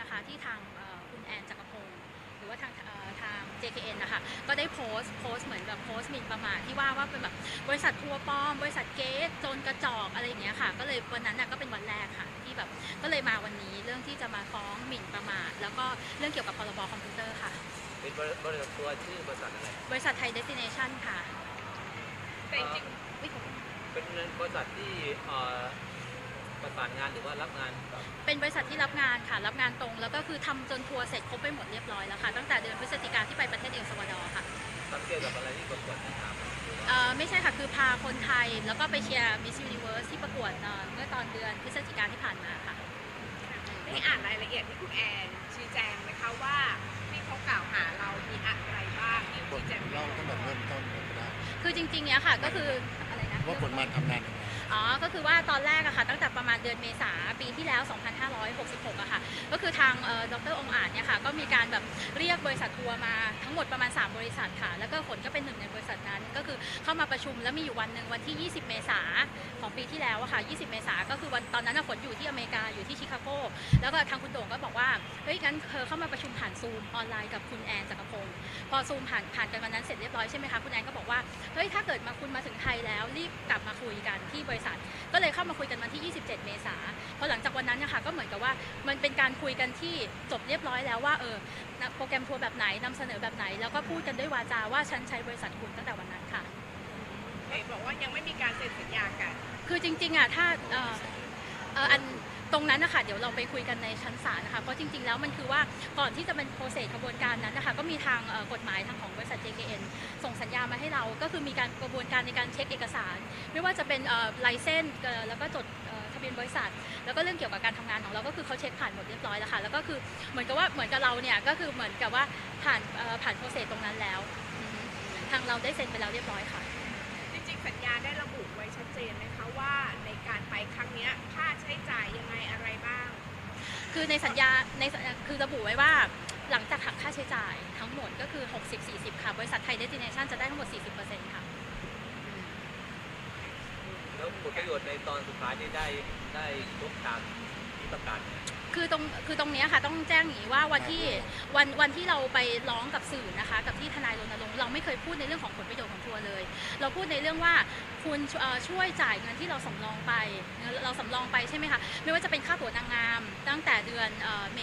นะคะที่ทางเอ่อคุณแอนจักรพงศ์หรือว่าทางเอ่อทาง JKN นะคะก็ได้โพสต์โพสต์เหมือนกับโพสต์หมิ่นประมาทที่ว่าว่าเป็นแบบบริษัททัวร์ปลอม บริษัทเกสโจรกระจอกอะไรอย่างเงี้ยค่ะ ก็เลยวันนั้นน่ะก็เป็นวันแรกค่ะที่แบบก็เลยมาวันนี้เรื่องที่จะมาฟ้องหมิ่นประมาทแล้วก็เรื่องเกี่ยวกับพรบคอมพิวเตอร์ค่ะเป็นบริษัทตัวชื่อบริษัทอะไรบริษัทไทยเดสติเนชันค่ะแต่จริงอุ๊ยขอบคุณเป็นบริษัทที่เอ่อ ประสานงานหรือว่ารับงานกับเป็นบริษัทที่รับงานค่ะ รับงานตรง แล้วก็คือทำจนทัวร์เสร็จครบไปหมดเรียบร้อยแล้วค่ะ ตั้งแต่เดือนพฤศจิกาที่ไปประเทศเอลซัลวาดอร์ค่ะทำเกี่ยวกับอะไรที่ประกวดนะครับเอ่อไม่ใช่ค่ะ คือพาคนไทยแล้วก็ไปเชียร์มิส s u นิเวิร์สที่ประกวดเอ่อเมื่อตอนเดือนพฤศจิกาที่ผ่านมาค่ะ ได้อ่านรายละเอียดที่คุณแอนชี้แจงไหมคะว่าที่เขากล่าวหาเรามีอะไรบ้างที่บทชี้แจงเล่าตั้งแต่เริ่มต้นเลยก็ได้คือจริงๆเนี้ยค่ะ ก็คืออะไรนะ ว่าผลมันทำงานยังไง อ๋อ ก็คือว่าตอนแรกอะค่ะ ตั้งแต่ประมาณเดือนเมษาปีที่แล้ว 2566อะค่ะ ก็คือทางเอ่อดรองค์อาจเนี่ยค่ะ ก็มีการแบบเรียกบริษัททัวร์มาทั้งหมดประมาณ 3 บริษัทค่ะ แล้วก็ฝนก็เป็นหนึ่งในบริษัทนั้น ก็คือเข้ามาประชุมแล้วมีอยู่วันหนึ่งวันที่ 20 เมษาของปีที่แล้วอะค่ะ 20 เมษาก็คือวันตอนนั้นอะฝนอยู่ที่อเมริกาอยู่ที่ชิคาโก แล้วก็ทางคุณโด่งก็บอกว่า เฮ้ย งั้นเธอเข้ามาประชุมผ่านซูมออนไลน์กับคุณแอนจักรพงศ์พอซูมผ่านผ่านกันวันนั้นเสร็จเรียบร้อยใช่ไหมคะ คุณแอนก็บอกว่า เฮ้ย ถ้าเกิดมาคุณมาถึงไทยแล้วรีบกลับมาคุยกันที่บริษัท ก็เลยเข้ามาคุยกันวันที่ 27 เมษาพอหลังจากวันนั้นเนี่ยค่ะก็เหมือนกับว่ามันเป็นการคุยกันที่จบเรียบร้อยแล้วว่าเออนะโปรแกรมทัวร์แบบไหนนำเสนอแบบไหน แล้วก็พูดกันด้วยวาจาว่าฉันใช้บริษัทคุณตั้งแต่วันนั้นค่ะเห็นบอกว่ายังไม่มีการเซ็นสัญญากัน คือจริงๆอะถ้าเอ่อเอ่ออัน ตรงนั้นนะคะเดี๋ยวเราไปคุยกันในชั้นศาลนะคะเพราะจริงๆแล้วมันคือว่าก่อนที่จะเป็นโปรเซสกระบวนการนั้นนะคะก็มีทางกฎหมายทางของบริษัท JKN ส่งสัญญามาให้เราก็คือมีการกระบวนการในการเช็คเอกสาร ไม่ว่าจะเป็นไลเซนส์แล้วก็จดทะเบียนบริษัท แล้วก็เรื่องเกี่ยวกับการทำงานของเราก็คือเขาเช็คผ่านหมดเรียบร้อยแล้วค่ะแล้วก็คือเหมือนกับว่าเหมือนกับเราเนี่ยก็คือเหมือนกับว่าผ่านผ่านโปรเซสตรงนั้นแล้ว ทางเราได้เซ็นไปแล้วเรียบร้อยค่ะ จริงๆสัญญาได้ระบุไว้ชัดเจนไหมคะ ว่าในการไปครั้งเนี้ยค่าใช้จ่ายยังไงอะไรบ้าง คือในสัญญาในสัญญาคือระบุไว้ว่าหลังจากหักค่าใช้จ่ายทั้งหมดก็คือ 60-40 ค่ะ บริษัทไทยเดสติเนชันจะได้ทั้งหมด 40%ค่ะ แล้วผลประโยชน์ในตอนสุดท้ายนี่ได้ได้ยกตามที่ประกาศเนี่ย คือตรงคือตรงเนี้ยค่ะต้องแจ้งอย่างนี้ว่าวันที่วันวันที่เราไปร้องกับสื่อนะคะ กับที่ทนายรณรงค์เราไม่เคยพูดในเรื่องของผลประโยชน์ของทัวร์เลย เราพูดในเรื่องว่าคุณเอ่อช่วยจ่ายเงินที่เราสำรองไปเงินเราสำรองไปใช่ไหมคะไม่ว่าจะเป็นค่าตั๋วนางงาม ตั้งแต่เดือนเอ่อเม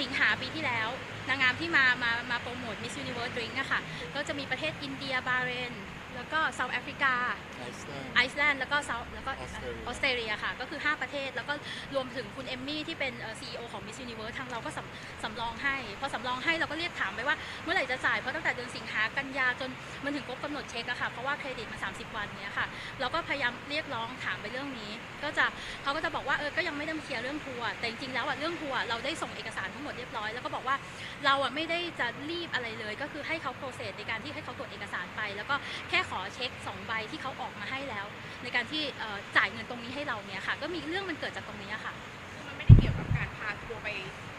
สิงหาปีที่แล้ว นางงามที่มามามาโปรโมท Miss Universe Drink อะค่ะ ก็จะมีประเทศอินเดียบาเรน แล้วก็เซาท์แอฟริกา ไอซ์แลนด์ไอซ์แลนด์แล้วก็เซาแล้วก็ออสเตรเลียออสเตรเลียค่ะ ก็คือ 5 ประเทศ แล้วก็รวมถึงคุณเอมมี่ที่เป็นซีอีโอของ Miss Universe ทางเราก็สำสำรองให้ พอสำรองให้เราก็เรียกถามไปว่าเมื่อไหร่จะจ่าย เพราะตั้งแต่เดือนสิงหากันยาจนมันถึงครบกำหนดเช็คอะค่ะ เพราะว่าเครดิตมัน 30 วันเนี้ยค่ะ เราก็พยายามเรียกร้องถามไปเรื่องนี้ ก็จะเขาก็จะบอกว่าเออ ก็ยังไม่ได้มาเคลียร์เรื่องทัวร์ แต่จริงๆแล้วอะเรื่องทัวร์เราได้ส่งเอกสารทั้งหมดเรียบร้อย แล้วก็บอกว่าเราอะไม่ได้จะรีบอะไรเลย ก็คือให้เขาโปรเซสในการที่ให้เขาตรวจเอกสารไป แล้วก็แค่ขอเช็คสองใบที่เขาออกมาให้แล้ว ในการที่จ่ายเงินตรงนี้ให้เราเนี่ยค่ะ ก็มีเรื่องมันเกิดจากตรงนี้ค่ะารพาทัวร์ไป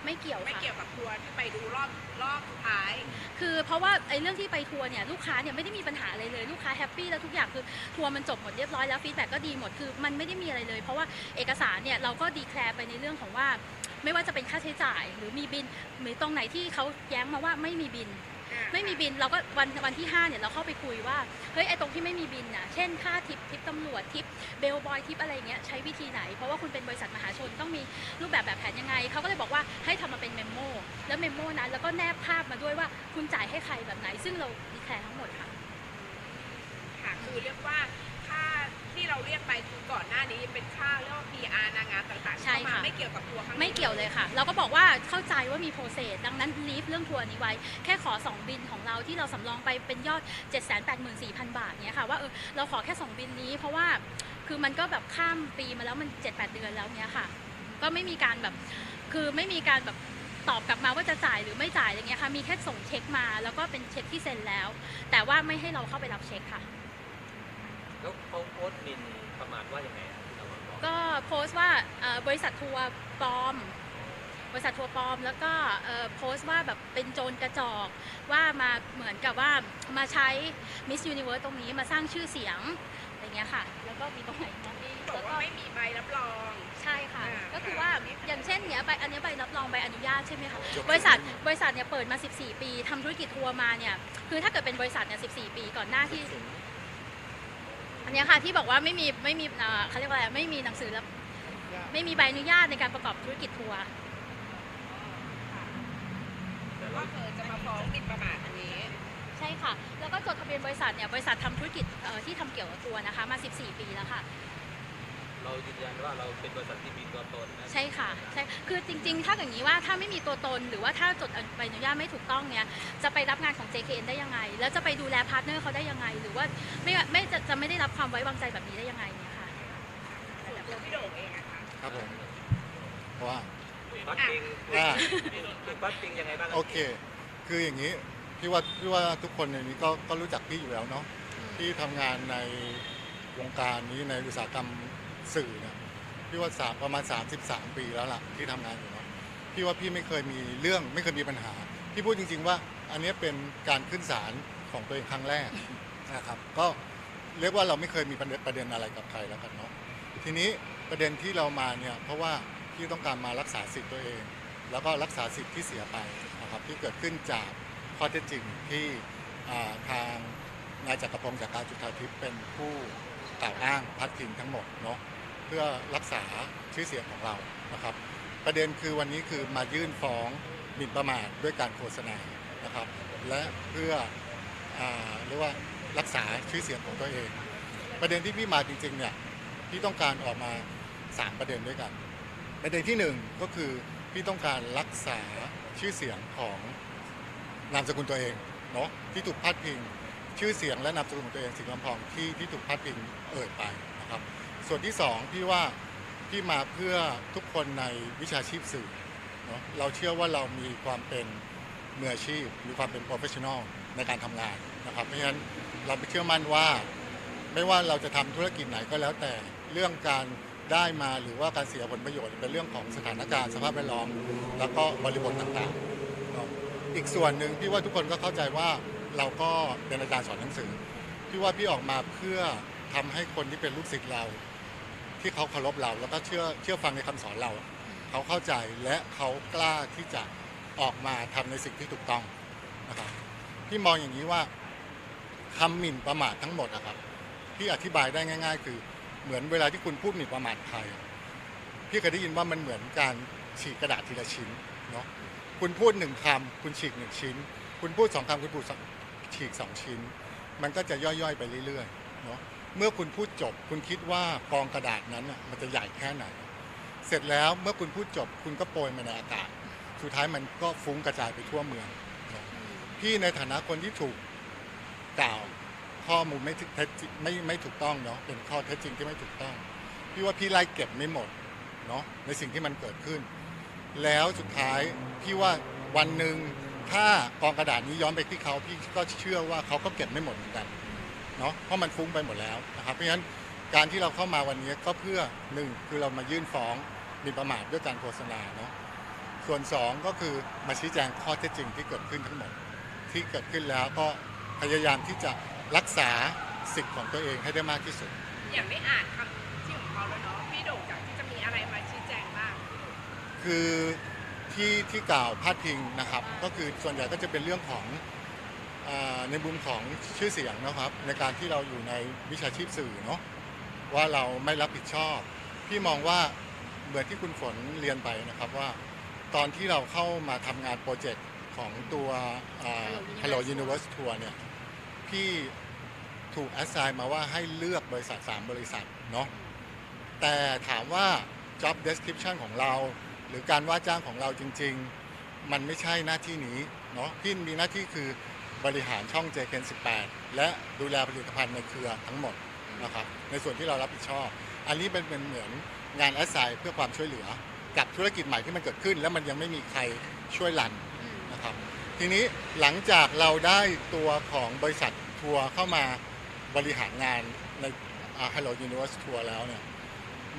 ไม่เกี่ยวไม่ค่ะ เกี่ยวกับทัวร์ที่ไปดูรอบรอบสุดท้าย คือเพราะว่าไอ้เรื่องที่ไปทัวร์เนี่ยลูกค้าเนี่ยไม่ได้มีปัญหาอะไรเลยลูกค้าแฮปปี้แล้วทุกอย่างคือทัวร์มันจบหมดเรียบร้อยแล้วฟีดแบ็กก็ดีหมดคือมันไม่ได้มีอะไรเลย เพราะว่าเอกสารเนี่ยเราก็ดีแคลร์ไปในเรื่องของว่า ไม่ว่าจะเป็นค่าใช้จ่ายหรือมีบินหรือตรงไหนที่เขาแย้งมาว่าไม่มีบิน ไม่มีบินเราก็วันวันที่5เนี่ยเราเข้าไปคุยว่าเฮ้ยไอ้ตรงที่ไม่มีบินน่ะเช่นค่าทิปทิปตำรวจทิปเบลบอยทิปอะไรเงี้ยใช้วิธีไหน เพราะว่าคุณเป็นบริษัทมหาชนต้องมีรูปแบบแบบแผนยังไงเขาก็เลยบอกว่าให้ทำมาเป็นเมมโมแล้วเมมโมนั้นแล้วก็แนบภาพมาด้วยว่าคุณจ่ายให้ใครแบบไหน ซึ่งเราดีแคลร์ทั้งหมดค่ะค่ะคือเรียกว่าค่า ที่เราเรียกไปคือก่อนหน้านี้เป็นค่าเรียกว่า PR นางงามต่างๆใช่เข้ามาค่ะ ไม่เกี่ยวกับทัวร์ครั้งนี้ไม่เกี่ยวเลยค่ะ เราก็บอกว่าเข้าใจว่ามีโปรเซสดังนั้นลีฟเรื่องทัวร์นี้ไว้ แค่ขอ 2 บินของเราที่เราสำรองไปเป็นยอด 784,000 บาทเนี้ยค่ะว่าเออเราขอแค่ 2 บินนี้ เพราะว่าคือมันก็แบบข้ามปีมาแล้วมัน 7-8 เดือนแล้วเนี้ยค่ะ ก็ไม่มีการแบบคือไม่มีการแบบตอบกลับมาว่าจะจ่ายหรือไม่จ่ายอะไรเงี้ยค่ะมีแค่ส่งเช็คมาแล้วก็เป็นเช็คที่เซ็นแล้ว แต่ว่าไม่ให้เราเข้าไปรับเช็คค่ะ แล้วเขาโพสต์หมินประมาทว่ายังไงอะที่เรามาบอกก็โพสต์ว่าเอ่อบริษัททัวร์ปลอม บริษัททัวร์ปลอม แล้วก็เอ่อโพสต์ว่าแบบเป็นโจรกระจอกว่ามาเหมือนกับว่ามาใช้ Miss Universe ตรงนี้มาสร้างชื่อเสียงอะไรเงี้ยค่ะ แล้วแล้วก็มีตรงไหนบ้างที่บอแล้วกก็ว่าไม่มีใบรับรอง ใช่ค่ะ อ่า ก็คือว่าอย่างเช่นเนี้ยใบอันเนี้ยใบรับรองใบอนุญาตใช่ไหมคะยกบริษัทขึ้นบริษัทเนี่ยเปิดมา 14 ปีทำธุรกิจทัวร์มาเนี่ยคือถ้าเกิดเป็นบริษัทเนี่ย14 ปีก่อนหน้าที่ อันเนี้ยค่ะที่บอกว่าไม่มีไม่มีเอ่อเขาเรียกว่าอะไรไม่มีหนังสือรับไม่มีใบอนุญาตในการประกอบธุรกิจทัวร์แต่เราก็คือจะมาฟ้องหมิ่นประมาทอันนี้ ใช่ค่ะ แล้วก็จดทะเบียนบริษัทเนี่ยบริษัททำธุรกิจเอ่อที่ทำเกี่ยวกับทัวร์นะคะมา 14 ปีแล้วค่ะ เรายืนยันว่าเราเป็นบริษัทที่มีตัวตนนะใช่ค่ะใช่คือจริงๆ ถ้าอย่างนี้ว่าถ้าไม่มีตัวตนหรือว่าถ้าจดใบอนุญาตไม่ถูกต้องเนี่ยจะไปรับงานของ JKN ได้ยังไง แล้วจะไปดูแลพาร์ทเนอร์เขาได้ยังไง หรือว่าไม่ไม่จะจะไม่ได้ รับความไว้วางใจแบบนี้ได้ยังไงเนี่ยค่ะส่วนตัวพี่โด่งเองอะค่ะครับผมเพราะว่าพัดปิงอ่าถูกพัดปิงยังไงบ้างโอเค คืออย่างนี้ พี่ว่าพี่ว่าทุกคนในนี้ก็ก็รู้จักพี่อยู่แล้วเนาะพี่ทำงานในวงการนี้ในอุตสาหกรรมสื่อเนี่ยพี่ว่าสามประมาณ 33 ปีแล้วล่ะที่ทำงานอยู่เนาะ พี่ว่าพี่ไม่เคยมีเรื่องไม่เคยมีปัญหา พี่พูดจริง ๆ ว่าอันนี้เป็นการขึ้นศาลของตัวเองครั้งแรกนะครับ ก็ เรียกว่าเราไม่เคยมีประเด็นประเด็นอะไรกับใครแล้วกันเนาะทีนี้ประเด็นที่เรามาเนี่ยเพราะว่าพี่ต้องการมารักษาสิทธิ์ตัวเอง แล้วก็รักษาสิทธิ์ที่เสียไปนะครับที่เกิดขึ้นจากข้อเท็จจริงที่ทางนายจักรพงศ์จากการจุฑาทิพย์เป็นผู้กล่าวอ้างพัดพิงทั้งหมดเนาะเพื่อรักษาชื่อเสียงของเรานะครับ ประเด็นคือวันนี้คือมายื่นฟ้องหมิ่นประมาทด้วยการโฆษณานะครับ และเพื่ออเรียกว่า รักษาชื่อเสียงของตัวเอง ประเด็นที่พี่มาจริงๆเนี่ยพี่ต้องการออกมา 3 ประเด็นด้วยกัน ประเด็นที่ 1 ก็คือพี่ต้องการรักษาชื่อเสียงของนามสกุลตัวเองเนาะที่ถูกพาดพิง ชื่อเสียงและนามสกุลของตัวเองสิงห์ลำพองที่ที่ถูกพาดพิงเอ่ยไปนะครับ ส่วนที่ 2 พี่ว่าพี่มาเพื่อทุกคนในวิชาชีพสื่อเนาะเราเชื่อว่าเรามีความเป็นมืออาชีพ มีความเป็น professional ในการทำงานนะครับเพราะฉะนั้น เราไปเชื่อมั่นว่า ไม่ว่าเราจะทำธุรกิจไหนก็แล้วแต่เรื่องการได้มาหรือว่าการเสียผลประโยชน์เป็นเรื่องของสถานการณ์สภาพแวดล้อมแล้วก็บริบทต่างๆ อีกส่วนหนึ่งพี่ว่าทุกคนก็เข้าใจว่าเราก็เป็นอาจารย์สอนหนังสือพี่ว่าพี่ออกมาเพื่อทำให้คนที่เป็นลูกศิษย์เรา ที่เขาเคารพเราแล้วก็เชื่อเชื่อฟังในคำสอนเรา เขาเข้าใจและเขากล้าที่จะออกมาทำในสิ่งที่ถูกต้องนะครับพี่มองอย่างนี้ว่า คำหมิ่นประมาททั้งหมดนะครับพี่อธิบายได้ง่าย ๆ คือเหมือนเวลาที่คุณพูดหมิ่นประมาทใครพี่เคยได้ยินว่ามันเหมือนการฉีกกระดาษทีละชิ้นเนาะคุณพูดหนึ่งคำคุณฉีกหนึ่งชิ้น คุณพูดสองคำคุณพูดฉีกสองชิ้น มันก็จะย่อยๆไปเรื่อยๆเนาะเมื่อคุณพูดจบ คุณคิดว่ากองกระดาษนั้นน่ะมันจะใหญ่แค่ไหน เสร็จแล้วเมื่อคุณพูดจบ คุณก็โปรยมาในอากาศ สุดท้ายมันก็ฟุ้งกระจายไปทั่วเมืองพี่ในฐานะคนที่ถูก กล่าวข้อมูลไม่ถูกเท็จจริงไม่ไม่ถูกต้องเนาะเป็นข้อเท็จจริงที่ไม่ถูกต้อง พี่ว่าพี่ไล่เก็บไม่หมดเนาะในสิ่งที่มันเกิดขึ้น แล้วสุดท้ายพี่ว่าวันหนึ่งถ้ากองกระดาษนี้ย้อนไปที่เขาพี่ก็เชื่อว่าเขาก็เก็บไม่หมดเหมือนกันเนาะเพราะมันฟุ้งไปหมดแล้วนะครับเพราะฉะนั้นการที่เราเข้ามาวันนี้ก็เพื่อหนึ่งคือเรามายื่นฟ้องหมีประมาทด้วยการโฆษณาเนาะส่วนสองก็คือมาชี้แจงข้อเท็จจริงที่เกิดขึ้นทั้งหมดที่เกิดขึ้นแล้วก็ พยายามที่จะรักษาสิทธิ์ของตัวเองให้ได้มากที่สุด อย่างไม่อ่านคำที่ของเขาแล้วเนาะพี่โด่งจากที่จะมีอะไรมาชี้แจงบ้างคือที่ที่กล่าวพาดพิงนะครับ ก็คือส่วนใหญ่ก็จะเป็นเรื่องของอาในมุมของชื่อเสียงนะครับ ในการที่เราอยู่ในวิชาชีพสื่อเนาะว่าเราไม่รับผิดชอบ พี่มองว่าเหมือนที่คุณฝนเรียนไปนะครับว่า ตอนที่เราเข้ามาทำงานโปรเจกต์ ของตัวอ่า Hello Universe Tour เนี่ยพี่ถูกแอสไซน์มาว่าให้เลือกบริษัท 3 บริษัทเนาะแต่ถามว่า job description ของเรา หรือการว่าจ้างของเราจริง ๆ มันไม่ใช่หน้าที่นี้เนาะพี่มีหน้าที่คือบริหารช่อง JKN 18 และดูแลผลิตภัณฑ์ในเครือทั้งหมดนะครับในส่วนที่เรารับผิดชอบ อันนี้เป็นเป็นเหมือนงานแอสไซน์เพื่อความช่วยเหลือ กับธุรกิจใหม่ที่มันเกิดขึ้น แล้วมันยังไม่มีใครช่วยรันนะครับ ทีนี้หลังจากเราได้ตัวของบริษัททัวร์เข้ามาบริหารงานในอ่า Hello Universe Tour แล้วเนี่ย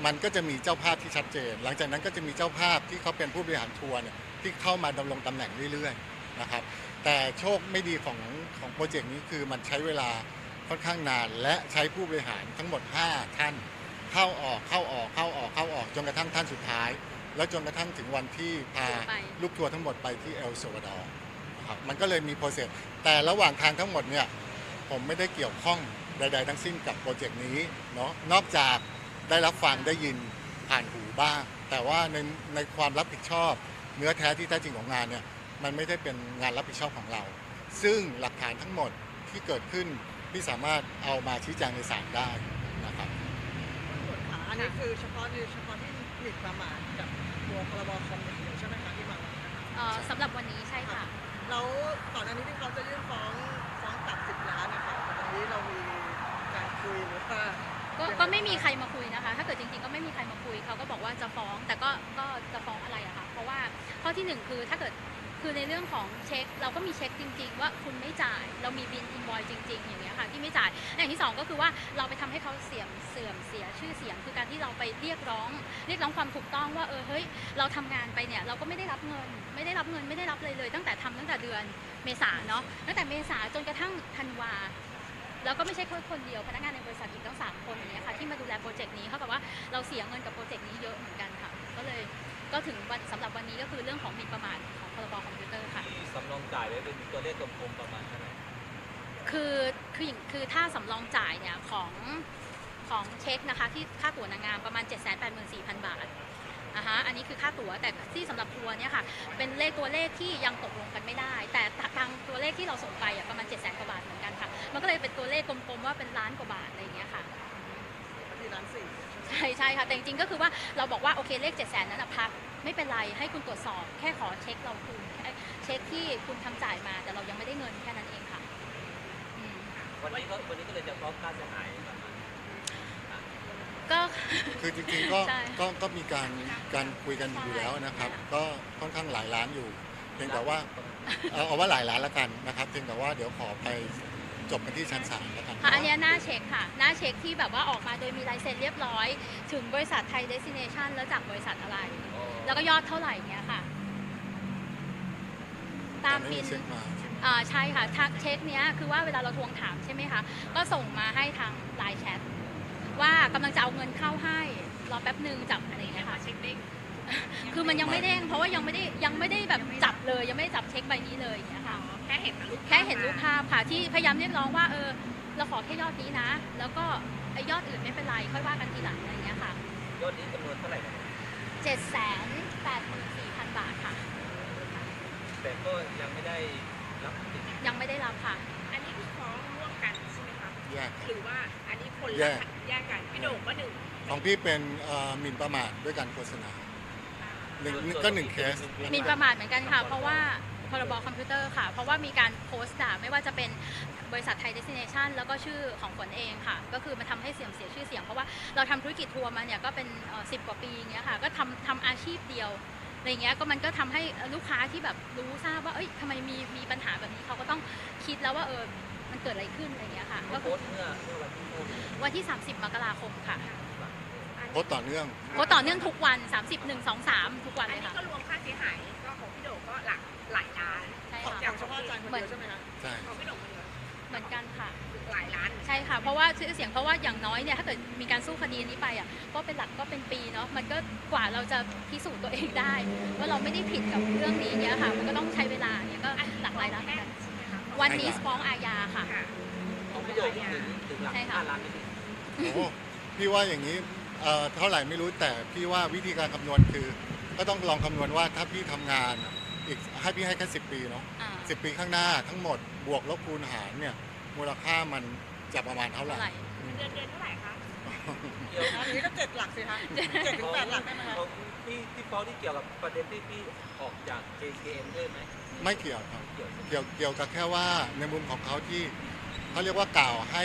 มันก็จะมีเจ้าภาพที่ชัดเจน หลังจากนั้นก็จะมีเจ้าภาพที่เขาเป็นผู้บริหารทัวร์เนี่ยที่เข้ามาดำรงตำแหน่งเรื่อยๆนะครับแต่โชคไม่ดีของของโปรเจกต์นี้คือมันใช้เวลาค่อนข้างนาน และใช้ผู้บริหารทั้งหมด 5 ท่าน เข้าออกเข้าออกเข้าออกเข้าออกจนกระทั่งท่านสุดท้าย แล้วจนกระทั่งถึงวันที่พาไปลูกทัวร์ทั้งหมดไปที่เอลซาวาดอร์นะ ครับมันก็เลยมีโปรเซสแต่ระหว่างทางทั้งหมดเนี่ยผมไม่ได้เกี่ยวข้องใด ๆ ทั้งสิ้นกับโปรเจกต์นี้เนาะนอกจากได้รับฟังได้ยินผ่านหูบ้าง แต่ว่าในในความรับผิดชอบ เนื้อแท้ที่แท้จริงของงานเนี่ยมันไม่ได้เป็นงานรับผิดชอบของเรา ซึ่งหลักฐานทั้งหมดที่เกิดขึ้นที่สามารถเอามาชี้แจงในศาลได้นะครับส่วนขาอันนี้คือเฉพาะในเฉพาะที่หมิ่นประมาทกับตัวพรบคอมอย่างเดียวใช่ไหมคะที่มาวันนี้นะคะ เอ่อสำหรับวันนี้ใช่ค่ะ แล้วก่อนหน้านี้ที่เขาจะยื่นฟ้องฟ้องตัดสิบล้านนะคะแต่ตอนนี้เรามีการคุยหรือว่าก็ก็ไม่มีใครมาคุยนะคะ ถ้าเกิดจริงๆก็ไม่มีใครมาคุยเขาก็บอกว่าจะฟ้อง แต่ก็ก็จะฟ้องอะไรอะคะเพราะว่าข้อที่หนึ่งคือถ้าเกิด คือในเรื่องของเช็คเราก็มีเช็คจริง ๆ ว่าคุณไม่จ่าย เรามีบินอินวอยจริง ๆ อย่างเงี้ยค่ะที่ไม่จ่ายอย่างที่สองก็คือว่าเราไปทำให้เขาเสียมเสื่อมเสียชื่อเสียง คือการที่เราไปเรียกร้อง เรียกร้องความถูกต้องว่าเออเฮ้ยเราทำงานไปเนี่ยเราก็ไม่ได้รับเงิน ไม่ได้รับเงินไม่ได้รับเลยเลย ตั้งแต่ทำตั้งแต่เดือนเมษาเนาะตั้งแต่เมษาจนกระทั่งธันวาแล้วก็ไม่ใช่แค่คนเดียวพนักงานในบริษัทอีกตั้งสามคนอย่างเงี้ยค่ะที่มาดูแลโปรเจกต์นี้เขากับว่าเราเสียเงินกับโปรเจกต์นี้เยอะเหมือนกันค่ะก็เลย ก็ถึงวันสำหรับวันนี้ก็คือเรื่องของหมิ่นประมาทของพรบคอมพิวเตอร์ค่ะ สำรองจ่ายไว้เป็นตัวเลขกลมๆประมาณเท่าไหร่คือคืออย่างคือถ้าสำรองจ่ายเนี่ยของของเช็คนะคะที่ค่าตั๋วนางงามประมาณ 7 8 4 0 0 0 บาทอะฮะอันนี้คือค่าตั๋วแต่ที่สำหรับทัวร์เนี่ยค่ะเป็นเลขตัวเลขที่ยังตกลงกันไม่ได้ แต่ทางตัวเลขที่เราส่งไปอะประมาณ 7 0 0 0 0 0กว่าบาทเหมือนกันค่ะ มันก็เลยเป็นตัวเลขกลมๆว่าเป็นล้านกว่าบาทอะไรอย่างเงี้ยค่ะ ที่ร้านสี่ ใช่ใช่ค่ะ แต่จริงๆก็คือว่าเราบอกว่าโอเคเลข7จ็ดแสนนั้นนะพักไม่เป็นไรให้คุณตรวจสอบแค่ขอเช็คเราคืนแค่เช็คที่คุณทำจ่ายมา แต่เรายังไม่ได้เงินแค่นั้นเองค่ะอืมวันนี้ก็วันนี้ก็เลยจะฟ้องค่าเสียหายประมาณก็ คือจริงๆก็ใช่ก็ก็มีการการคุยกันอยู่แล้วนะครับ ใช่ ก็ค่อนข้างหลายล้านอยู่ เพียงแต่ว่าเอาเอาว่าหลายล้านละกันนะครับ เพียงแต่ว่าเดี๋ยวขอไป จบกันที่ชั้นศาลละกันค่ะอันเนี้ยหน้าเช็คค่ะ หน้าเช็คที่แบบว่าออกมาโดยมีลายเซ็นเรียบร้อย ถึงบริษัทไทยเดสิเนชันแล้วจากบริษัทอะไร แล้วก็ยอดเท่าไหร่เนี้ยค่ะ ตามแต่ไบิน เช็คมาใช่ไหมอ่าใช่ค่ะทางเช็คเนี้ยคือว่าเวลาเราทวงถามใช่ไหมคะก็ส่งมาให้ทางไลน์แชทว่ากำลังจะเอาเงินเข้าให้รอแป๊บหนึ่งจับอะไรอย่างเงี้ยค่ะเช็คเด้งคือมันยังไม่เด้งเพราะว่ายังไม่ได้ยังไม่ได้แบบจับเลยยังไม่ได้จับเช็คใบนี้เลยอย่างเงี้ยค่ะ แค่เห็นรูปแค่เห็นรูปภาพค่ะที่พยายามเรียกร้องว่าเออเราขอแค่ยอดนี้นะ แล้วก็ไอ้ยอดอื่นไม่เป็นไรค่อยว่ากันทีหลังอะไรอย่างเงี้ยค่ะยอดนี้จำนวนเท่าไหร่ครับเจ็ดแสนแปดหมื่นสี่พันบาทค่ะ แต่ก็ยังไม่ได้รับสิทธิ์ยังไม่ได้รับค่ะ อันนี้คือฟ้องร่วมกันใช่ไหมคะแยกคหรับรือว่าอันนี้คนแยละก แยกกันพี่โด่งก็หนึ่งของพี่เป็นเอ่อหมิ่นประมาทด้วยการโฆษณาหนึ่งก็หนึ่งเคสหมินประมาทเหมือนกันค่ะ เพราะว่า พรบคอมพิวเตอร์ค่ะ เพราะว่ามีการโพสต์ด่าไม่ว่าจะเป็นบริษัทไทยเดสิเนชันแล้วก็ชื่อของฝนเองค่ะ ก็คือมันทำให้เสื่อมเสียชื่อเสียง เพราะว่าเราทำธุรกิจทัวร์มาเนี่ยก็เป็นสิบกว่าปีอย่างเงี้ยค่ะ ก็ทำทำอาชีพเดียวอะไรเงี้ยก็มันก็ทำให้ลูกค้าที่แบบรู้ทราบว่าเอ้ยทำไมมีมีปัญหาแบบนี้เขาก็ต้องคิดแล้วว่าเออมันเกิดอะไรขึ้นอะไรเงี้ยค่ะก็ก็โพคือสต์เมื่อเมื่อวันที่โพสต์วันที่ 30 มกราคมค่ะโพสต์ต่อเนื่องโพสต์ต่อเนื่องทุกวัน 30 1 2 3 ทุกวันอันเลยนี้ค่ะ ใช่ไหมคะใช่ของพี่โด่งคนเดียวเหมือนกันค่ะ หลายล้านใช่ค่ะ เพราะว่าชื่อเสียงเพราะว่าอย่างน้อยเนี่ยถ้าเกิดมีการสู้คดีนี้ไปอะก็เป็นหลักก็เป็นปีเนาะมันก็กว่าเราจะพิสูจน์ตัวเองได้ ว่าเราไม่ได้ผิดกับเรื่องนี้เนี่ยค่ะ มันก็ต้องใช้เวลาเนี่ยก็หลักหลายล้านเหมือนกันใช่ไหมคะวันนี้ฟ้องอาญาค่ะ ค่ะของพี่โยกถึงถึงหลักใช่ค่ะ ห้าล้านไม่ถึงโอ้พี่ว่าอย่างนี้เอ่อเท่าไหร่ไม่รู้แต่พี่ว่าวิธีการคำนวณคือ ก็ต้องลองคำนวณว่าถ้าพี่ทำงาน อีกให้พี่ให้แค่สิปีเนาะอ่าสิปีข้างหน้าทั้งหมดบวกลบคูณหารเนี่ยมูลค่ามันจะประมาณเท่าไหร่เท่าไหร่อืมเดือนเดือนเท่าไหร่คะเกี่ยวอันนี้ก็เจ็ดหลักสิคะเจ็ดถึงแปดหลักได้ไหมคะ ของพี่ที่ฟ้องที่เกี่ยวกับประเด็นที่พี่ออกจาก JKM ด้วยไหมไม่เกี่ยวครับ เกี่ยวเกี่ยวเกี่ยวกับแค่ว่าในมุมของเขาที่เขาเรียกว่ากล่าวให้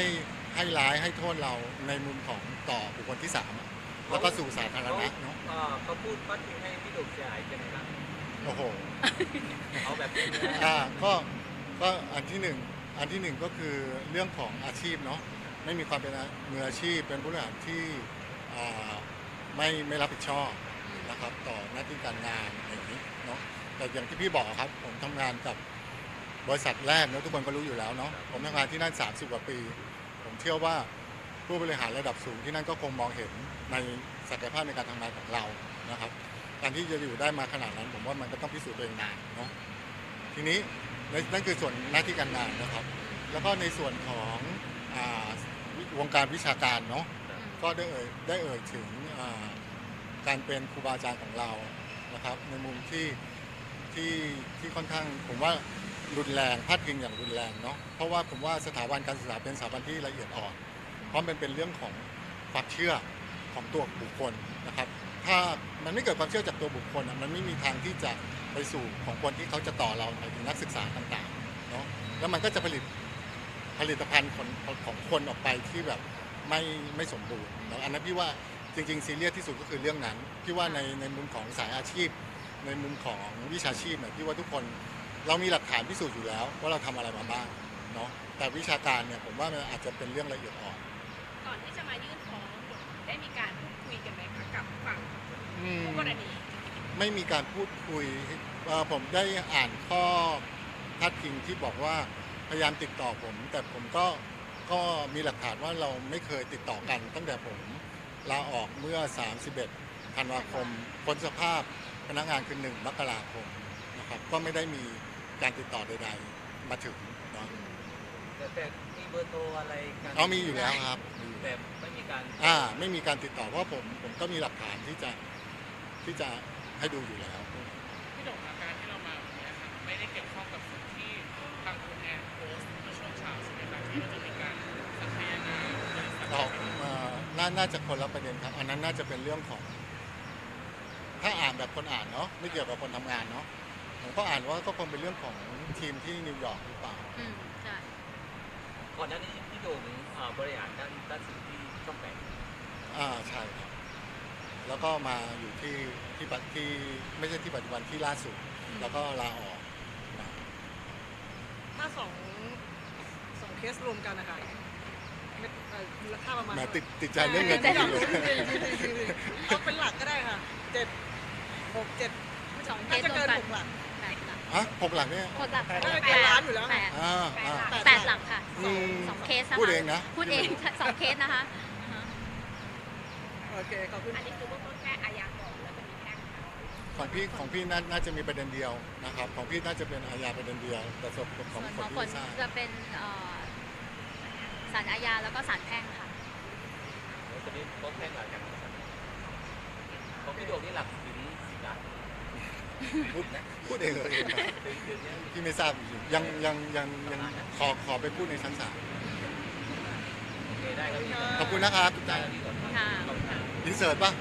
ให้ร้ายให้โทษเราในมุมของต่อบุคคลที่สามอะแล้วก็สู่สาธารณะเนาะ อ่าเขาพูดว่าที่ให้พี่โด่งเสียหายเป็นไงบ้าง โอ้โหเอาแบบนี้นะอ่าก็ก็อันที่หนึ่งอันที่หนึ่งก็คือเรื่องของอาชีพเนาะไม่มีความเป็นมืออาชีพเป็นผู้บริหารที่อ่าไม่ไม่รับผิดชอบนะครับต่อหน้าที่การงานอย่างนี้เนาะแต่อย่างที่พี่บอกครับผมทำงานกับบริษัทแรกเนาะทุกคนก็รู้อยู่แล้วเนาะผมทำงานที่นั่น 30 กว่าปีเชื่อว่าผู้บริหารระดับสูงที่นั่นก็คงมองเห็นในศักยภาพในการทำงานของเรานะครับ การที่จะอยู่ได้มาขนาดนั้น ผมว่ามันก็ต้องพิสูจน์ตัวเองนานเนาะทีนี้ในนั่นคือส่วนหน้าที่การงานนะครับ แล้วก็ในส่วนของอวงการวิชาการเนาะก็ได้เอ่ยได้เอ่ยถึงการเป็นครูบาอาจารย์ของเรานะครับ ในมุมที่ที่ที่ค่อนข้างผมว่ารุนแรงพาดพิงอย่างรุนแรงเนาะเพราะว่าผมว่าสถาบันการศึกษาเป็นสถาบันที่ละเอียดอ่อน เพราะมันเป็นเรื่องของความเชื่อของตัวบุคคลนะครับ ถ้ามันไม่เกิดความเชื่อจากตัวบุคคลอะมันไม่มีทางที่จะไปสู่ของคนที่เขาจะต่อเราหมายถึงนักศึกษาต่างๆเนาะแล้วมันก็จะผลิตผลิตภัณฑ์ของของคนออกไปที่แบบไม่ไม่สมบูรณ์แล้วอันนั้นพี่ว่าจริงๆซีเรียสที่สุดก็คือเรื่องนั้นพี่ว่าในในมุมของสายอาชีพ ในมุมของวิชาชีพเนี่ยพี่ว่าทุกคนเรามีหลักฐานพิสูจน์อยู่แล้วว่าเราทำอะไรมาบ้างเนาะแต่วิชาการเนี่ยผมว่ามันอาจจะเป็นเรื่องละเอียดอ่อน ก่อนที่จะมายื่นฟ้องได้มีการพูดคุยกันไหมคะกับฝั่ง อืมคู่กรณีไม่มีการพูดคุยเอ่อผมได้อ่านข้อพาดพิงที่บอกว่าพยายามติดต่อผม แต่ผมก็ก็มีหลักฐานว่าเราไม่เคยติดต่อกัน ตั้งแต่ผมลาออกเมื่อ 31ธันวาคมพ้นสภาพพนักงานคือ1มกราคมนะครับก็ไม่ได้มีการติดต่อใดๆมาถึงเนาะแต่แต่มีเบอร์โทรอะไรกันเอามีอยู่แล้วครับมีอยู่แต่แล้วไม่มีการ อ่าไม่มีการติดต่อเพราะผมผมก็มีหลักฐานที่จะ ที่จะให้ดูอยู่แล้ว พี่ดกอาการที่เรามาวันนี้ครับไม่ได้เกี่ยวข้องกับสิ่งที่ทางคุณแอนโพสต์เมื่อช่วงเช้าใช่ไหมครับที่ว่าจะมีการสักยนามบริษัทออกมาน่าน่าจะคนละประเด็นครับ อันนั้นน่าจะเป็นเรื่องของ ถ้าอ่านแบบคนอ่านเนาะไม่เกี่ยวกับคนทำงานเนาะผมก็อ่านว่าก็คงเป็นเรื่องของทีมที่นิวยอร์กหรือเปล่า อืมใช่ ก่อนหน้านี้พี่โด่งเอ่อบริหารด้านด้านสิ่งที่ช่องแปด อ่าใช่ครับ แล้วก็มาอยู่ที่ที่ปัจที่ไม่ใช่ที่ปัจจุบันที่ล่าสุด แล้วก็ลาออกนะถ้าสองสองเคสรวมกันนะคะไม่เอ่อมูลค่าประมาณแหมติดติดใจเรื่องเงินไม่จอยากริงรู้ๆเลจยริงๆจริงๆจริงๆเอาเป็นหลักก็ได้ค่ะเจ็ดหกเจ็ดสองเคน่าสจะรวเกิมนกัน หกหลัก แปดหลักฮะหกหลักเนี่ย หกหลักน่าจะเกินล้านอยู่แล้ว แปนะดอ่าอ่า แปดหลักค่ะอืมสองเคสนะคะพูดเองนะ พูดเองสองเคสนะคะ โอเคขอบคุณอันนี้คือเบื้องต้นแค่อาญาก่อนแล้วจะมีแพ่งค่ะของพี่ของพี่น่าน่าจะมีประเด็นเดียวนะครับ ของพี่น่าจะเป็นอาญาประเด็นเดียว แต่ส่วนขส่อวงนคขอนงที่ผลไม่ทราบจะเป็นเอ่อศาลอาญาแล้วก็ศาลแพ่งค่ะ แล้วจะมีฟ้องแพ่งหลักจากบริษัทของพี่โด่งนี่หลักถึงสิบล้านพูดพูดเองเลยครับถึงถึงเนี่ยพี่ไม่ทราบจริงๆยังยังยังยังขอขอไปพูดในชั้นศาลโอเคได้ครับพี่ขอบคุณนะครับทุกได้ท่านครับพี่ก่อนค่ะ ขอบคุณครับ อินเสิร์ตป่ะ